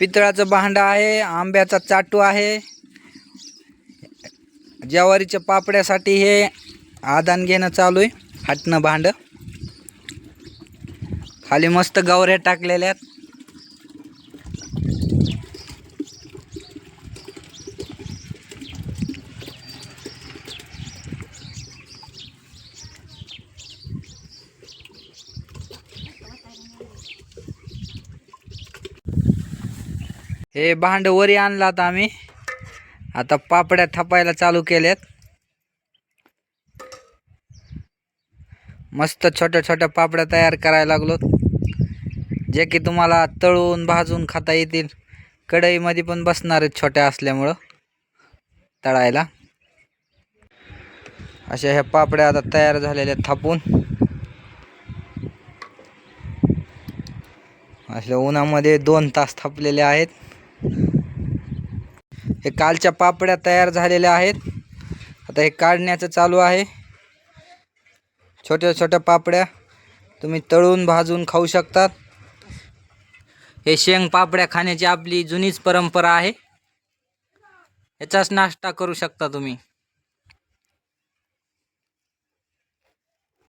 पितळाचं भांडं आहे आंब्याचा चाटू आहे. ज्वारीच्या पापड्यासाठी हे आदान घेणं चालू आहे हाटणं भांडं. खाली मस्त गवऱ्या टाकलेल्या आहेत. हे भांड वरी आणलं आता आम्ही. आता पापड्या थापायला चालू केल्यात. मस्त छोट्या छोट्या पापड्या तयार करायला लागलो. जे की तुम्हाला तळून भाजून खाता येतील. कढईमध्ये पण बसणार आहेत छोट्या असल्यामुळं तळायला. अशा ह्या पापड्या आता तयार झालेल्या आहेत थापून. अशा उन्हामध्ये दोन तास थापलेले आहेत. हे कालच्या पापड्या तयार झालेल्या आहेत. आता हे काढण्याचं चालू आहे. छोट्या छोट्या पापड्या तुम्ही तळून भाजून खाऊ शकतात. हे शेंग पापड्या खाण्याची आपली जुनीच परंपरा आहे. याचाच नाश्ता करू शकता तुम्ही.